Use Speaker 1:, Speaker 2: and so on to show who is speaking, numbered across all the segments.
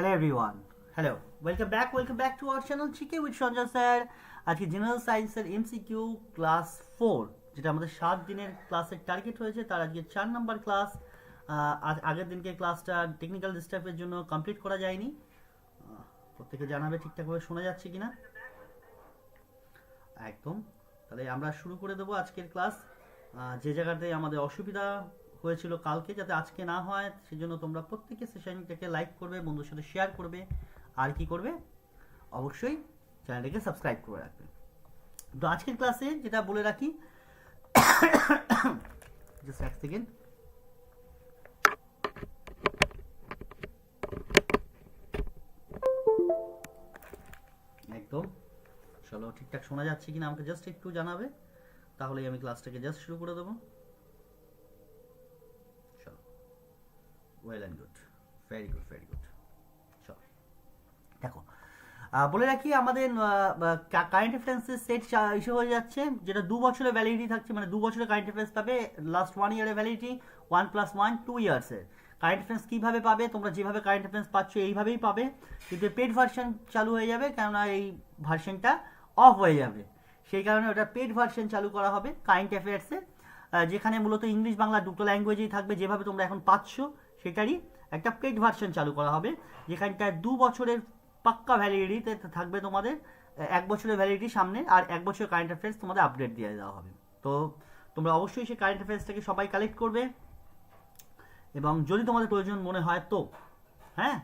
Speaker 1: Hello everyone hello welcome back welcome back to our channel CK with Sanjay sir আজকে general সায়েন্সের MCQ class four যেটা আমাদের সাত দিনের ক্লাসের টার্গেট হয়েছে, তার আজকে চার নাম্বার ক্লাস আগের দিনকে ক্লাসটা টেকনিক্যাল ডিস্টার্বের জন্য কমপ্লিট করা যায়নি। প্রত্যেকে জানাবে ঠিকঠাকভাবে শোনা যাচ্ছে কিনা। একদম। তাহলে আমরা শুরু করে দেবো আজকের ক্লাস যে জায়গাতে আমাদের অসুবিধা হয়েছিল কালকে যাতে আজকে না হয়, সেজন্য তোমরা প্রত্যেকে সেশনটাকে লাইক করবে, বন্ধুর সাথে শেয়ার করবে। আর কি করবে? অবশ্যই চ্যানেলটাকে সাবস্ক্রাইব করে রাখবে। তো আজকের ক্লাসে যেটা বলে রাখি একদম। চলো ঠিকঠাক শোনা যাচ্ছে কিনা আমাকে জাস্ট একটু জানাবে। তাহলেই আমি ক্লাসটাকে জাস্ট শুরু করে দেবো চলো well and good very good very good দেখো বলে রাখি আমাদের কারেন্ট অ্যাফেয়ার্সের সেট ইস্যু হয়ে যাচ্ছে, যেটা দু বছরের ভ্যালিডিটি থাকছে মানে দু বছরের কারেন্ট অ্যাফেয়ার্স পাবে লাস্ট ওয়ান ইয়ারের validity one plus one two ইয়ার্সের current affairs কীভাবে পাবে, তোমরা যেভাবে কারেন্ট অ্যাফেয়ার্স পাচ্ছ, এইভাবেই পাবে। কিন্তু পেড ভার্সন চালু হয়ে যাবে, কেননা এই ভার্সনটা অফ হয়ে যাবে। সেই কারণে ওটা পেড ভার্সন চালু করা হবে কারেন্ট অ্যাফেয়ার্সে যেখানে মূলত ইংলিশ বাংলা দুটো ল্যাঙ্গুয়েজেই থাকবে, যেভাবে তোমরা এখন পাচ্ছ সেটারই একটা পেড ভার্সন চালু করা হবে, যেখানটায় দু বছরের পাক্কা ভ্যালিডিটি থাকবে তোমাদের, এক বছরের ভ্যালিডিটি সামনে আর এক বছরের কারেন্ট অ্যাফেয়ার্স তোমাদের আপডেট দিয়ে দেওয়া হবে। তো তোমরা অবশ্যই সেই কারেন্ট অ্যাফেয়ার্সটাকে সবাই কালেক্ট করবে এবং যদি তোমাদের প্রয়োজন মনে হয় তো হ্যাঁ?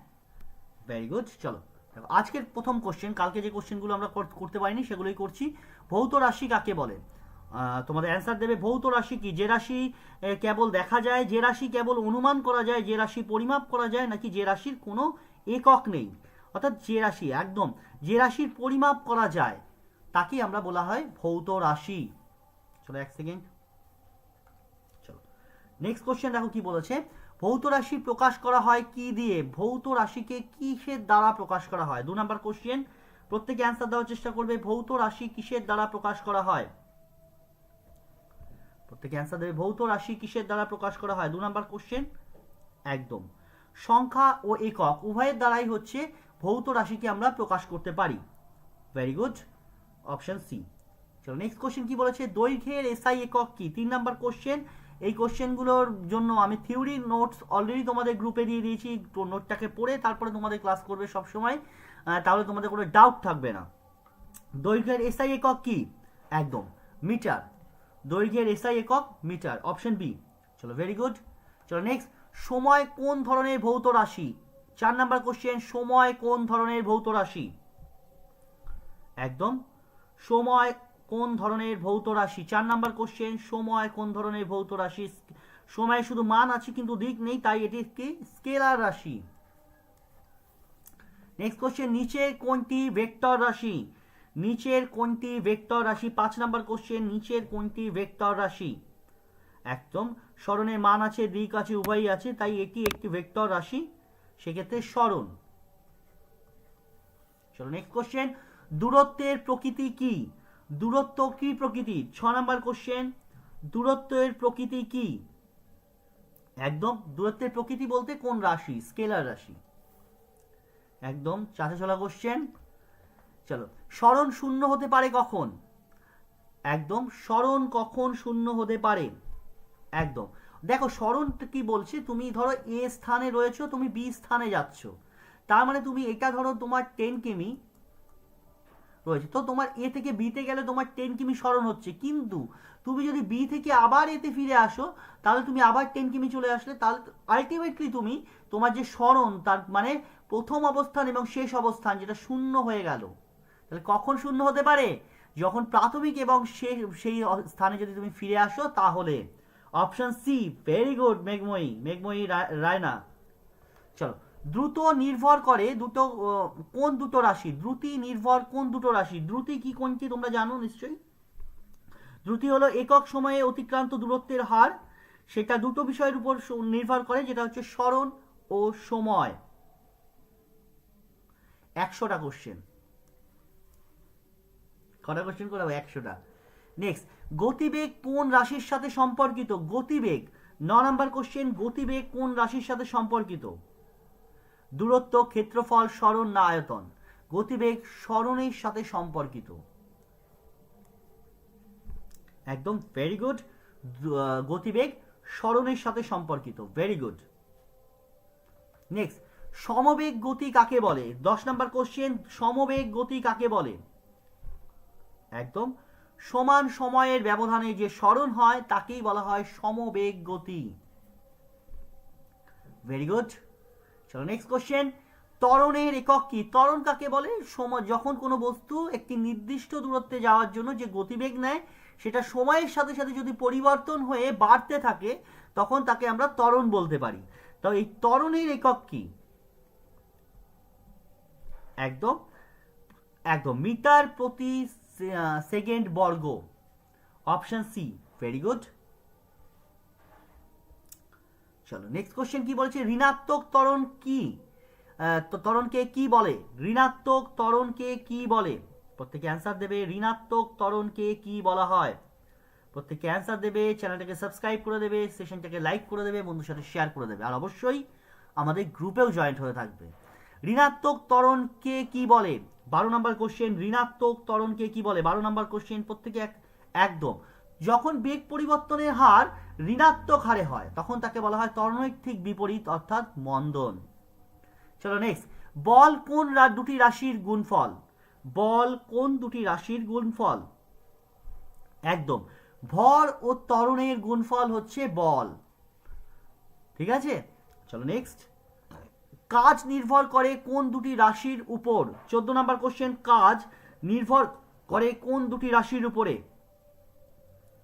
Speaker 1: ভেরি গুড চলো। আজকের প্রথম কোশ্চেন কালকে যে কোশ্চেনগুলো আমরা কর- করতে পারিনি সেগুলোই করছি। ভৌত রাশি কাকে বলে? তোমাদের অ্যান্সার দেবে ভৌত রাশি কি? যে রাশি কেবল দেখা যায়, যে রাশি কেবল অনুমান করা যায়, যে রাশি পরিমাপ করা যায়, নাকি যে রাশির কোনো একক নেই? অর্থাৎ যে রাশি, একদম, যে রাশির পরিমাপ করা যায়, তাকেই আমরা বলা হয় ভৌত রাশি। চলো এক সেকেন্ড চলো। নেক্সট কোশ্চেন দেখো কি বলেছে? ভৌত রাশি প্রকাশ করা হয় কি দিয়ে? ভৌত রাশিকে কিসের দ্বারা প্রকাশ করা হয়? দু নাম্বার কোশ্চেন প্রত্যেকে অ্যান্সার দেওয়ার চেষ্টা করবে, ভৌত রাশি কিসের দ্বারা প্রকাশ করা হয়? প্রত্যেকে অ্যান্সার দেবে। ভৌত রাশি কিসের দ্বারা প্রকাশ করা হয়? দু নাম্বার কোশ্চেন একদম। সংখ্যা ও একক, উভয়ের দ্বারাই হচ্ছে ভৌত রাশিকে আমরা প্রকাশ করতে পারি। ভেরি গুড অপশন সি চলো নেক্সট কোশ্চেন কি বলেছে? দৈর্ঘ্যের এসআই একক কি? তিন নাম্বার কোশ্চেন এই কোশ্চেনগুলোর জন্য আমি থিওরি নোটস অলরেডি তোমাদের গ্রুপে দিয়ে দিয়েছি। নোটটাকে পড়ে তারপরে তোমাদের ক্লাস করবে সব সময় তাহলে তোমাদের কোনো ডাউট থাকবে না। দৈর্ঘ্যের এসআই একক কি? একদম। মিটার দৈর্ঘ্যের এসআই একক মিটার অপশন বি চলো ভেরি গুড চলো নেক্সট সময় কোন ধরনের ভৌত রাশি? চার নাম্বার কোশ্চেন সময় কোন ধরনের ভৌত রাশি? একদম। সময় কোন ধরনের ভৌত রাশি? চার নাম্বার কোশ্চেন সময় কোন ধরনের ভৌত রাশি? সময় শুধু মান আছে, কিন্তু দিক নেই, তাই এটি একটি স্কেলার রাশি। নেক্সট কোশ্চেন নিচের কোনটি ভেক্টর রাশি? নিচের কোনটি ভেক্টর রাশি? পাঁচ নাম্বার কোশ্চেন নিচের কোনটি ভেক্টর রাশি? একদম স্মরণের মান আছে, দিক আছে, উভয়ই আছে, তাই এটি একটি ভেক্টর রাশি। সেক্ষেত্রে স্মরণ। চলো নেক্সট কোশ্চেন দূরত্বের প্রকৃতি কি? দূরত্ব কি প্রকৃতি? ছ নাম্বার কোশ্চেন দূরত্বের প্রকৃতি কি? একদম দূরত্বের প্রকৃতি বলতে কোন রাশি? স্কেলার রাশি। একদম চাষে চলা কোশ্চেন চলো, স্মরণ শূন্য হতে পারে কখন? একদম, স্মরণ কখন শূন্য হতে পারে? একদম। দেখো, স্মরণ কি বলছে? তুমি ধরো এ স্থানে রয়েছো, তুমি বি স্থানে যাচ্ছ। তার মানে তুমি এটা ধরো তোমার টেন কিমি রয়েছে। তো তোমার এ থেকে বিতে গেলে তোমার টেন কিমি স্মরণ হচ্ছে। কিন্তু তুমি যদি বি থেকে আবার এতে ফিরে আসো, তাহলে তুমি আবার টেন কিমি চলে আসলে, তাহলে আলটিমেটলি তুমি তোমার যে স্মরণ, তার মানে প্রথম অবস্থান এবং শেষ অবস্থান যেটা শূন্য হয়ে গেল তাহলে কখন শূন্য হতে পারে? যখন প্রাথমিক এবং সেই স্থানে যদি তুমি ফিরে আসো, তাহলে option C, very good, মেঘময়ী মেঘময়ী Raina. চলো, দ্রুত নির্ভর করে দুটো কোন দুটো রাশি? দ্রুতি নির্ভর কোন দুটো রাশি? দ্রুতি কি কোনটি তোমরা জানো নিশ্চয়ই? দ্রুতি হলো একক সময়ে অতিক্রান্ত দূরত্বের হার। সেটা দুটো বিষয়ের উপর নির্ভর করে, যেটা হচ্ছে স্মরণ ও সময়। একশোটা কোশ্চেন কটা কোশ্চেন করাবো? একশোটা। নেক্সট গতিবেগ কোন রাশির সাথে সম্পর্কিত? গতিবেগ। ন নাম্বার কোশ্চেন গতিবেগ কোন রাশির সাথে সম্পর্কিত? দূরত্ব, ক্ষেত্রফল, স্মরণ না আয়তন। গতিবেগ স্মরণের সাথে সম্পর্কিত। একদম ভেরি গুড গতিবেগ স্মরণের সাথে সম্পর্কিত। ভেরি গুড নেক্সট সমবেগ গতি কাকে বলে? দশ নম্বর কোশ্চেন সমবেগ গতি কাকে বলে? একদম। সমান সময়ের ব্যবধানে যে স্মরণ হয়, তাকেই বলা হয় সমবেগ গতি। ভেরি গুড চলো নেক্সট কোশ্চেন ত্বরণের একক কি? ত্বরণ কাকে বলে? সময় যখন কোনো বস্তু একটি নির্দিষ্ট দূরত্বে যাওয়ার জন্য যে গতিবেগ নেয়, সেটা সময়ের সাথে সাথে যদি পরিবর্তন হয়ে বাড়তে থাকে, তখন তাকে আমরা ত্বরণ বলতে পারি। তো এই ত্বরণের একক কি? একদম। একদম। মিটার প্রতি সেকেন্ড বর্গ। অপশন সি ভেরি গুড চলো নেক্সট কোশ্চেন কি বলেছে? ঋণাত্মক ত্বরণ কি? আহ, তো ত্বরণকে কি বলে? ঋণাত্মক ত্বরণকে কি বলে? প্রত্যেকে অ্যান্সার দেবে ঋণাত্মক ত্বরণকে কি বলা হয়? প্রত্যেকে অ্যান্সার দেবে চ্যানেলটাকে সাবস্ক্রাইব করে দেবে সেশনটাকে লাইক করে দেবে বন্ধুর সাথে শেয়ার করে দেবে। আর অবশ্যই আমাদের গ্রুপেও জয়েন্ট হয়ে থাকবে। ঋণাত্মক ত্বরণকে কি বলে? বারো নম্বর কোশ্চেন ঋণাত্মক ত্বরণকে কি বলে? বারো নম্বর কোশ্চেন প্রত্যেকে এক, একদম। যখন বেগ পরিবর্তনের হার ঋণাত্মক হারে হয়, তখন তাকে বলা হয় ত্বরণের ঠিক বিপরীত, অর্থাৎ মন্দন। চলো নেক্সট বল কোন দুটি রাশির গুণফল? বল কোন দুটি রাশির গুণফল? একদম। ভর ও ত্বরণের গুণফল হচ্ছে বল। ঠিক আছে? চলো নেক্সট কাজ নির্ভর করে কোন দুটি রাশির উপর। চোদ্দ নম্বর কোশ্চেন কাজ নির্ভর করে কোন দুটি রাশির উপরে?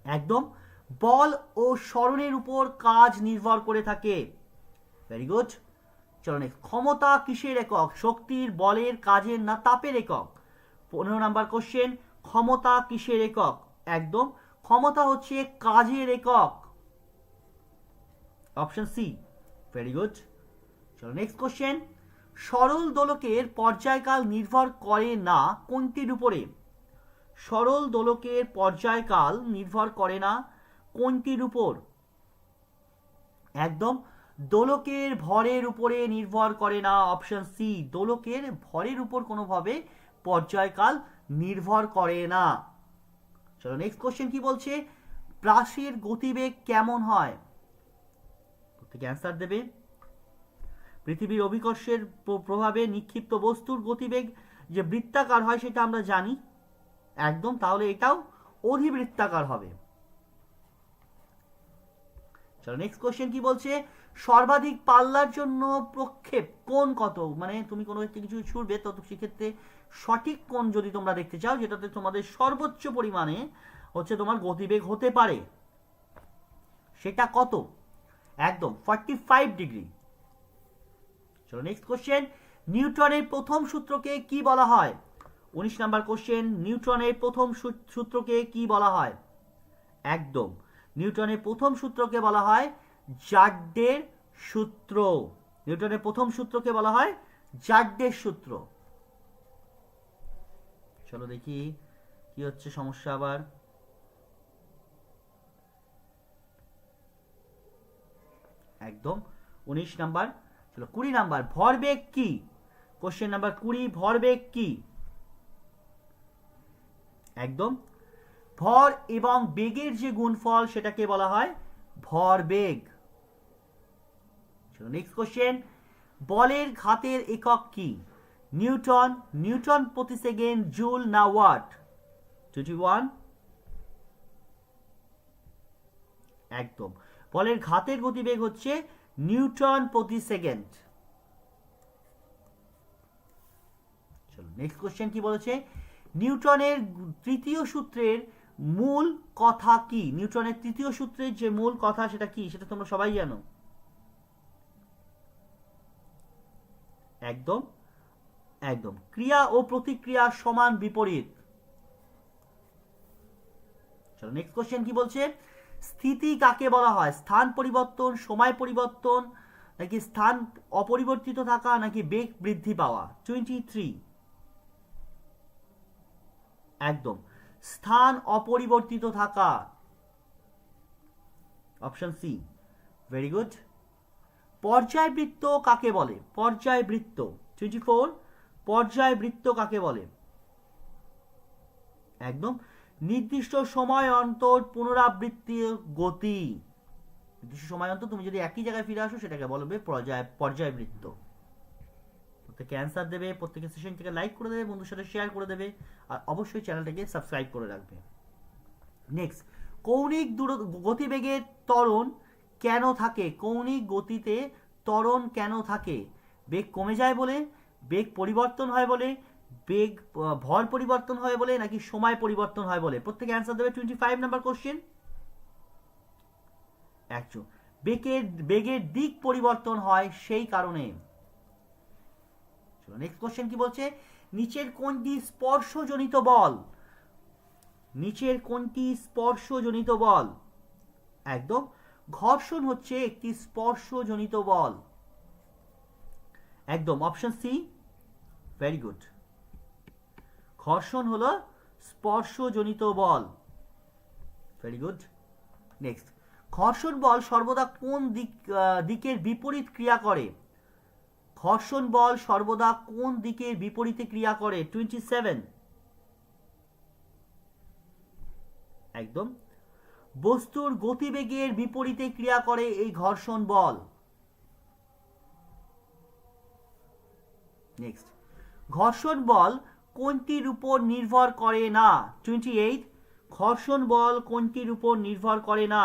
Speaker 1: একদম। বল ও স্মরণের উপর কাজ নির্ভর করে থাকে। ভেরি গুড চলো ক্ষমতা কিসের একক? শক্তির, বলের, কাজের না তাপের একক? পনেরো নাম্বার কোশ্চেন ক্ষমতা কিসের একক? একদম। ক্ষমতা হচ্ছে কাজের একক। অপশন সি ভেরি গুড চলো নেক্সট কোশ্চেন সরল দোলকের পর্যায়কাল নির্ভর করে না কোনটির উপরে? সরল দোলকের পর্যায়কাল নির্ভর করে না কোনটির উপর? একদম, দোলকের ভরের উপরে নির্ভর করে না অপশন সি দোলকের ভরের উপর কোনোভাবে পর্যায়কাল নির্ভর করে না। চলো নেক্সট কোশ্চেন কি বলছে? প্রাসের গতিবেগ কেমন হয়? প্রত্যেকে অ্যান্সার দেবে। পৃথিবীর অভিকর্ষের প্র- প্রভাবে নিক্ষিপ্ত বস্তুর গতিবেগ যে বৃত্তাকার হয় সেটা আমরা জানি। একদম, তাহলে এটাও অধিবৃত্তাকার হবে। চলো নেক্সট কোশ্চেন কি বলছে? সর্বাধিক পাল্লার জন্য প্রক্ষেপ কোণ কত? মানে তুমি কোনো একটি কিছু ছুড়বে, তো সেক্ষেত্রে সঠিক কোণ যদি তোমরা দেখতে চাও, যেটাতে তোমাদের সর্বোচ্চ পরিমাণে হচ্ছে তোমার গতিবেগ হতে পারে, সেটা কত? একদম ফর্টি ফাইভ ডিগ্রি চলো নেক্সট কোশ্চেন নিউটনের প্রথম সূত্রকে কি বলা হয়? উনিশ নাম্বার কোশ্চেন নিউটনের প্রথম সূত্রকে কি বলা হয়? একদম নিউটনের প্রথম সূত্রকে বলা হয় জাড্ডের সূত্র। নিউটনের প্রথম সূত্রকে বলা হয় জাড্ডের সূত্র। চলো দেখি, কি হচ্ছে সমস্যা আবার? একদম, উনিশ নাম্বার চলো কুড়ি নাম্বার, ভরবেগ কি? কোশ্চেন নাম্বার কুড়ি, ভরবেগ কি? একদম। ভর এবং বেগের যে গুণফল সেটাকে বলা হয় ভরবেগ। চলো নেক্সট কোশ্চেন বলের ঘাতের একক কি? নিউটন নিউটন প্রতি সেকেন্ড জুল না ওয়াট? টোয়েন্টি ওয়ান একদম। বলের ঘাতের গতিবেগ হচ্ছে নিউটন প্রতি সেকেন্ড। চলো নেক্সট কোশ্চেন কি বলেছে? নিউটনের তৃতীয় সূত্রের মূল কথা কি? নিউটনের তৃতীয় সূত্রের যে মূল কথা সেটা কি? সেটা তোমরা সবাই জানো। একদম একদম। ক্রিয়া ও প্রতিক্রিয়া সমান বিপরীত। চলো নেক্সট কোশ্চেন কি বলছে? স্থিতি কাকে বলা হয়? স্থান পরিবর্তন, সময় পরিবর্তন, নাকি স্থান অপরিবর্তিত থাকা, নাকি বেগ বৃদ্ধি পাওয়া? টোয়েন্টি থ্রি একদম। স্থান অপরিবর্তিত থাকা। Option C. ভেরি গুড পর্যায়বৃত্ত কাকে বলে? পর্যায়বৃত্ত। টোয়েন্টি ফোর পর্যায়বৃত্ত কাকে বলে? একদম। নির্দিষ্ট সময় অন্তর পুনরাবৃত্তি গতি। নির্দিষ্ট সময় অন্তর তুমি যদি একই জায়গায় ফিরে আসো, সেটাকে বলবে পর্যায় পর্যায়বৃত্ত। প্রত্যেকে অ্যান্সার দেবে প্রত্যেকে সেশন থেকে লাইক করে দেবে, বন্ধুর সাথে শেয়ার করে দেবে, আর অবশ্যই চ্যানেলটাকে সাবস্ক্রাইব করে রাখবে। নেক্সট কৌণিক দূর গতিবেগের ত্বরণ কেন থাকে? কৌণিক গতিতে ত্বরণ কেন থাকে? বেগ কমে যায় বলে, বেগ পরিবর্তন হয় বলে বেগ ভর পরিবর্তন হয় বলে নাকি সময় পরিবর্তন হয় বলে? প্রত্যেকে অ্যান্সার দেবে টোয়েন্টি ফাইভ নাম্বার কোশ্চেন একশো। বেগের বেগের দিক পরিবর্তন হয় সেই কারণে। নেক্সট কোশ্চেন কি বলছে? নিচের কোনটি স্পর্শজনিত বল? নিচের কোনটি স্পর্শজনিত বল? একদম। ঘর্ষণ হচ্ছে একটি স্পর্শজনিত বল। একদম। অপশন সি ভেরি গুড ঘর্ষণ হলো স্পর্শজনিত বল। ভেরি গুড নেক্সট ঘর্ষণ বল সর্বদা কোন দিক দিকের বিপরীত ক্রিয়া করে? ঘর্ষণ বল সর্বদা কোন দিকের বিপরীতে ক্রিয়া করে? টোয়েন্টি সেভেন একদম। বস্তুর গতিবেগের বিপরীতে ক্রিয়া করে এই ঘর্ষণ বল। নেক্সট ঘর্ষণ বল কোনটির উপর নির্ভর করে না? টোয়েন্টি এইট ঘর্ষণ বল কোনটির উপর নির্ভর করে না?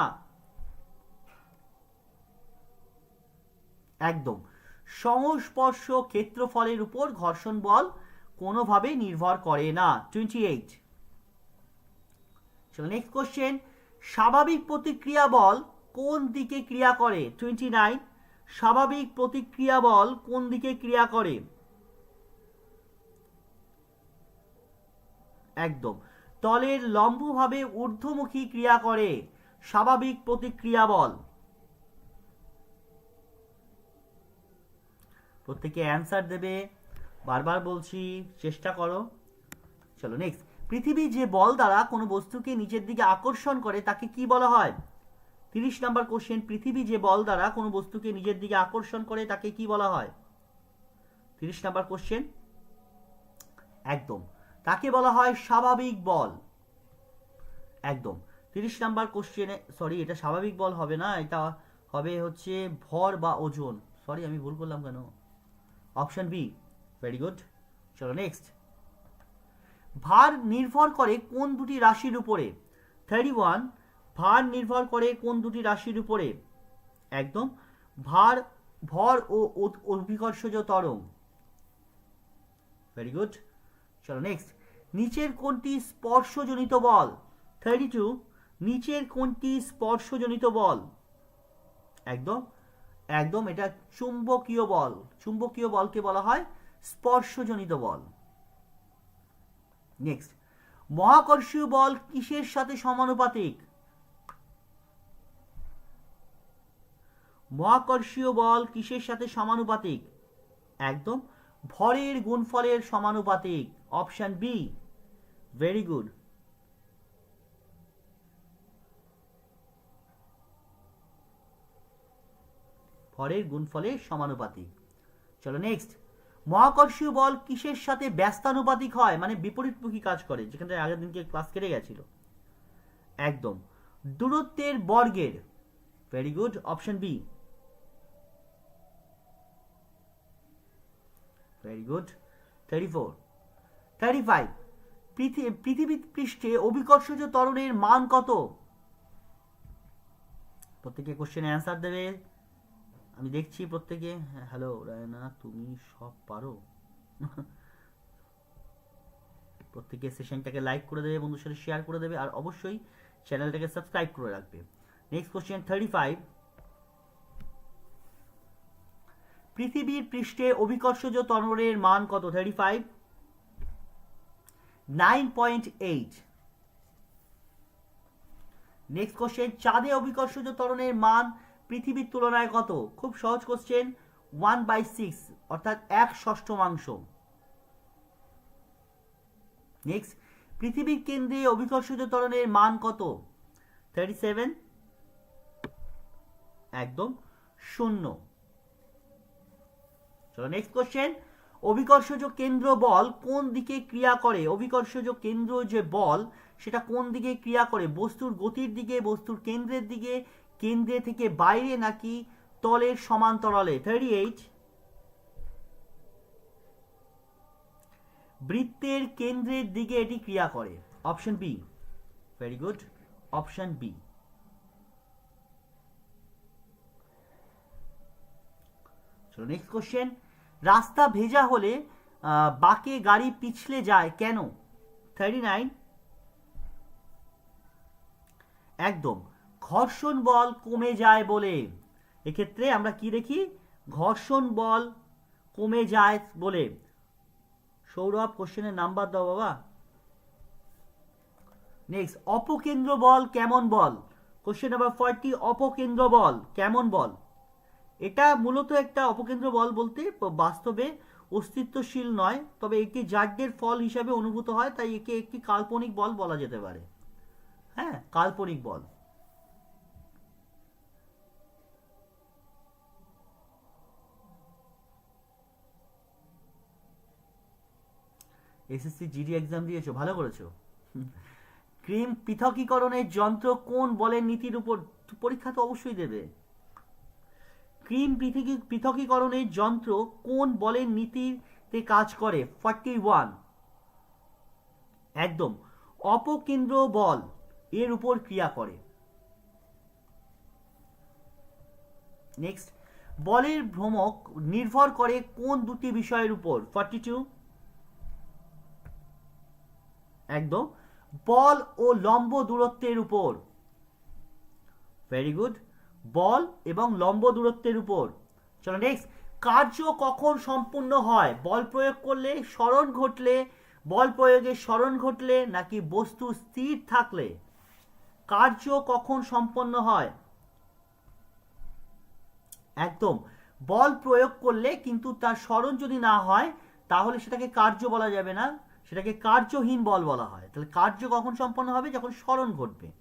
Speaker 1: একদম। সংস্পর্শ ক্ষেত্রফলের উপর ঘর্ষণ বল কোনোভাবে নির্ভর করে না। টোয়েন্টি এইট চলো নেক্সট কোশ্চেন স্বাভাবিক প্রতিক্রিয়া বল কোন দিকে ক্রিয়া করে? টোয়েন্টি নাইন স্বাভাবিক প্রতিক্রিয়া বল কোন দিকে ক্রিয়া করে? একদম। তলের লম্বভাবে ঊর্ধ্বমুখী ক্রিয়া করে। স্বাভাবিক প্রতিক্রিয়া বল। প্রত্যেকে অ্যান্সার দেবে। বারবার বলছি, চেষ্টা করো। চলো নেক্সট পৃথিবী যে বল দ্বারা কোনো বস্তুকে নিচের দিকে আকর্ষণ করে, তাকে কি বলা হয়? তিরিশ নম্বর কোশ্চেন পৃথিবী যে বল দ্বারা কোনো বস্তুকে নিজের দিকে আকর্ষণ করে, তাকে কি বলা হয়? তিরিশ নম্বর কোশ্চেন একদম। তাকে বলা হয় স্বাভাবিক বল? একদম। তিরিশ নাম্বার কোশ্চেনে সরি এটা স্বাভাবিক বল হবে না, এটা হবে হচ্ছে ভর বা ওজন। সরি আমি ভুল করলাম কেন? অপশন বি ভেরি গুড চলো নেক্সট ভার নির্ভর করে কোন দুটি রাশির উপরে? থার্টি ওয়ান ভার নির্ভর করে কোন দুটি রাশির উপরে? একদম। ভার, ভর ও অভিকর্ষজ তরঙ্গ। ভেরি গুড চলো নেক্সট নিচের কোনটি স্পর্শজনিত বল। থার্টি টু নিচের কোনটি স্পর্শজনিত বল। একদম একদম এটা চুম্বকীয় বল। চুম্বকীয় বলকে বলা হয় স্পর্শজনিত বল। নেক্সট মহাকর্ষীয় বল কিসের সাথে সমানুপাতিক? মহাকর্ষীয় বল কিসের সাথে সমানুপাতিক? একদম, ভরের গুণফলের সমানুপাতিক। অপশন বি ভেরি গুড ভরের গুণফলের সমানুপাতিক। চলো নেক্সট মহাকর্ষীয় বল কিসের সাথে ব্যস্তানুপাতিক হয়? মানে বিপরীতমুখী কাজ করে, যেখানে আগের দিনকে ক্লাস কেটে গেছিল। একদম। দূরত্বের বর্গের। Very good option B very good thirty four thirty five পৃথিবী পৃষ্ঠে অভিকর্ষজ ত্বরণের মান কত? প্রত্যেকে কোশ্চেনে অ্যান্সার দেবে। আমি দেখছি প্রত্যেকে। হ্যালো রায়না, তুমি সব পারো। প্রত্যেকে সেশনটাকে লাইক করে দেবে, বন্ধুর সাথে শেয়ার করে দেবে, আর অবশ্যই চ্যানেলটাকে সাবস্ক্রাইব করে রাখবে। নেক্সট কোশ্চেন থার্টি ফাইভ পৃথিবীর পৃষ্ঠে অভিকর্ষজ তরণের মান কত? Thirty five nine point eight next question চাঁদে অভিকর্ষজ ত্বরণের মান পৃথিবীর তুলনায় কত? খুব সহজ কোশ্চেন ওয়ান বাই সিক্স অর্থাৎ এক ষষ্ঠমাংশ নেক্সট পৃথিবীর কেন্দ্রে অভিকর্ষজ ত্বরণের মান কত? থার্টি সেভেন একদম শূন্য। চলো নেক্সট কোশ্চেন অভিকর্ষজ কেন্দ্র বল কোন দিকে ক্রিয়া করে? অভিকর্ষজ কেন্দ্র যে বল, সেটা কোন দিকে ক্রিয়া করে? বস্তুর গতির দিকে, বস্তুর কেন্দ্রের দিকে, কেন্দ্রে থেকে বাইরে নাকি তলের সমান্তরালে? থার্টি এইট বৃত্তের কেন্দ্রের দিকে এটি ক্রিয়া করে। Option B very good option B next question রাস্তা ভেজা হলে বাঁকে গাড়ি পিছলে যায় কেন? থার্টি নাইন একদম। ঘর্ষণ বল কমে যায় বলে। এক্ষেত্রে আমরা কি দেখি? ঘর্ষণ বল কমে যায় বলে। সৌরভ, কোশ্চেনের নাম্বার দাও বাবা। নেক্সট অপকেন্দ্র বল কেমন বল? কোশ্চেন নাম্বার ফর্টি অপকেন্দ্র বল কেমন বল? এটা মূলত একটা অপকেন্দ্র বল বলতে বাস্তবে অস্তিত্বশীল নয়, তবে এটি জাড্যের ফল হিসাবে অনুভূত হয়, তাই একে একটি কাল্পনিক বল বলা যেতে পারে। হ্যাঁ কাল্পনিক বল। এসএসসি জিডি এক্সাম দিয়েছ, ভালো করেছ। ক্রিম পৃথকীকরণের যন্ত্র কোন বলের নীতির উপর, পরীক্ষা তো অবশ্যই দেবে। ক্রিম পৃথকী পৃথকীকরণের যন্ত্র কোন বলের নীতিতে কাজ করে? ফর্টি ওয়ান একদম। অপকেন্দ্র বল এর উপর ক্রিয়া করে। নেক্সট বলের ভ্রমক নির্ভর করে কোন দুটি বিষয়ের উপর? ফর্টি টু একদম। বল ও লম্ব দূরত্বের উপর। ভেরি গুড বল এবং লম্ব দূরত্বের উপর। চলো নেক্সট কার্য কখন সম্পূর্ণ হয়? বল প্রয়োগ করলে স্মরণ ঘটলে, বল প্রয়োগে স্মরণ ঘটলে নাকি বস্তু স্থির থাকলে? কার্য কখন সম্পন্ন হয়? একদম, বল প্রয়োগ করলে কিন্তু তার স্মরণ যদি না হয়, তাহলে সেটাকে কার্য বলা যাবে না। সেটাকে কার্যহীন বল বলা হয়। তাহলে কার্য কখন সম্পন্ন হবে? যখন স্মরণ ঘটবে।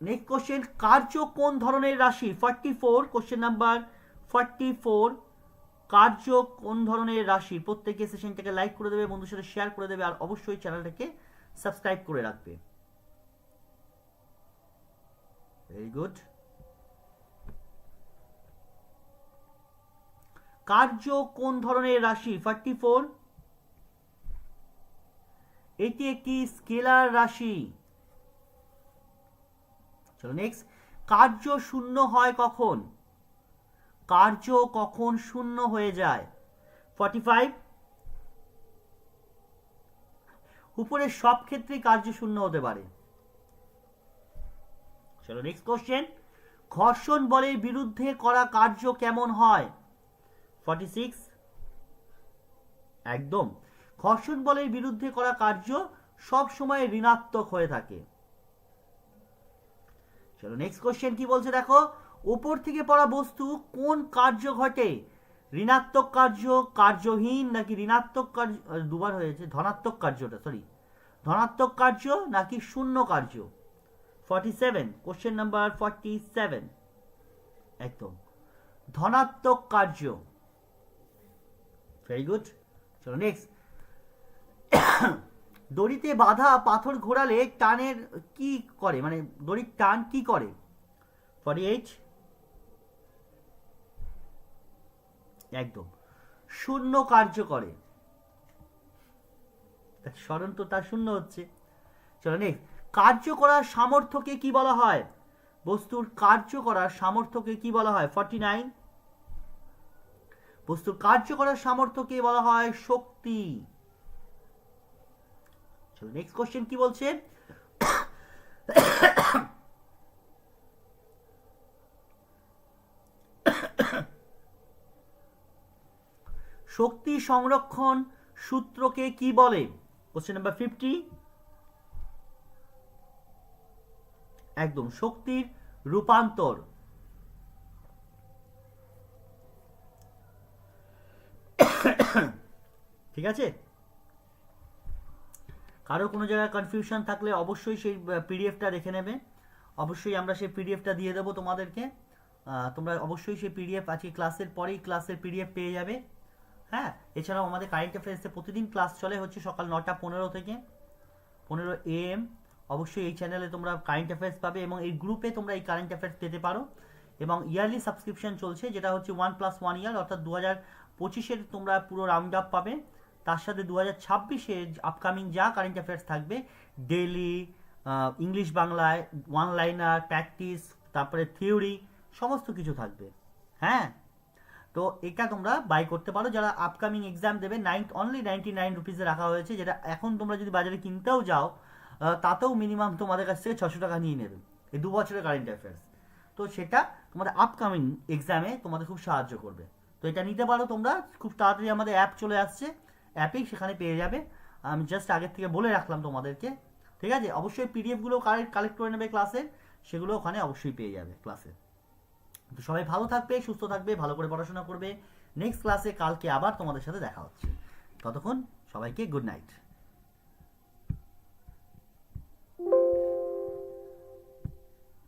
Speaker 1: নেক্সট কোশ্চেন কার্য কোন ধরনের রাশি? Forty four question number forty four কার্য কোন ধরনের রাশি? প্রত্যেকে সেশনটাকে লাইক করে দেবে, বন্ধুর সাথে শেয়ার করে দেবে, আর অবশ্যই চ্যানেলটাকে সাবস্ক্রাইব করে রাখবে। ভেরি গুড কার্য কোন ধরনের রাশি? ফর্টি ফোর এটি একটি স্কেলার রাশি। চলো নেক্সট কার্য শূন্য হয় কখন? কার্য কখন শূন্য হয়ে যায়? ফর্টি ফাইভ উপরে সব ক্ষেত্রেই কার্য শূন্য হতে পারে। চলো নেক্সট কোশ্চেন ঘর্ষণ বলের বিরুদ্ধে করা কার্য কেমন হয়? ফর্টি সিক্স একদম। ঘর্ষণ বলের বিরুদ্ধে করা কার্য সব সময় ঋণাত্মক হয়ে থাকে। চলো নেক্সট কোশ্চেন কি বলছে দেখো? উপর থেকে পড়া বস্তু কোন কার্য ঘটে? ঋণাত্মক কার্য, কার্যহীন নাকি ঋণাত্মক কার্য? দুবার হয়েছে, ধনাত্মক কার্যটা সরি ধনাত্মক কার্য নাকি শূন্য কার্য? Forty seven question number forty seven একদম। ধনাত্মক কার্য। ভেরি গুড চলো নেক্সট দড়িতে বাঁধা পাথর ঘোরালে টানের কি করে? মানে দড়ির টান কি করে? ফর্টি এইট একদম। শূন্য কার্য করে। স্মরণ তো তার শূন্য হচ্ছে। চলো নেক্সট কার্য করার সামর্থ্যকে কি বলা হয়? বস্তুর কার্য করার সামর্থ্যকে কি বলা হয়? ফর্টি নাইন বস্তুর কার্য করার সামর্থ্যকে বলা হয় শক্তি। চলো নেক্সট কোশ্চেন কি বলছে? শক্তি সংরক্ষণ সূত্রকে কি বলে? কোশ্চেন নাম্বার ফিফটি একদম, শক্তির রূপান্তর। ঠিক আছে? কারও কোনো জায়গায় কনফিউশন থাকলে অবশ্যই সেই পিডিএফটা দেখে নেবে। অবশ্যই আমরা সেই পিডিএফটা দিয়ে দেবো তোমাদেরকে। তোমরা অবশ্যই সেই পিডিএফ আজকে ক্লাসের পরেই ক্লাসের পিডিএফ পেয়ে যাবে। হ্যাঁ এছাড়াও আমাদের কারেন্ট অ্যাফেয়ার্সে প্রতিদিন ক্লাস চলে হচ্ছে সকাল নটা পনেরো থেকে। পনেরো এএম অবশ্যই এই চ্যানেলে তোমরা কারেন্ট অ্যাফেয়ার্স পাবে এবং এই গ্রুপে তোমরা এই কারেন্ট অ্যাফেয়ার্স পেতে পারো। এবং ইয়ারলি সাবস্ক্রিপশন চলছে, যেটা হচ্ছে ওয়ান প্লাস ওয়ান ইয়ার অর্থাৎ দু হাজার পঁচিশের তোমরা পুরো রাউন্ড আপ পাবে। তার সাথে দু হাজার ছাব্বিশে আপকামিং যা কারেন্ট অ্যাফেয়ার্স থাকবে ডেলি ইংলিশ বাংলায় ওয়ান লাইনার প্র্যাকটিস তারপরে থিওরি সমস্ত কিছু থাকবে। হ্যাঁ? তো এটা তোমরা বাই করতে পারো। যারা আপকামিং এক্সাম দেবে নাইন অনলি নাইনটি নাইন রুপিসে রাখা হয়েছে, যেটা এখন তোমরা যদি বাজারে কিনতেও যাও তাতেও মিনিমাম তোমাদের কাছ থেকে ছশো টাকা নিয়ে নেবে, এই দু বছরের কারেন্ট অ্যাফেয়ার্স তো সেটা তোমাদের আপকামিং এক্সামে তোমাদের খুব সাহায্য করবে। তো এটা নিতে পারো তোমরা, খুব তাড়াতাড়ি আমাদের অ্যাপ চলে আসছে। অ্যাপেই সেখানে পেয়ে যাবে। আমি জাস্ট আগের থেকে বলে রাখলাম তোমাদেরকে। ঠিক আছে? অবশ্যই পিডিএফগুলো কালেক্ট কালেক্ট করে নেবে ক্লাসের সেগুলো ওখানে অবশ্যই পেয়ে যাবে ক্লাসে তো সবাই ভালো থাকবে, সুস্থ থাকবে, ভালো করে পড়াশোনা করবে। নেক্সট ক্লাসে কালকে আবার তোমাদের সাথে দেখা হচ্ছে। ততক্ষণ সবাইকে গুড নাইট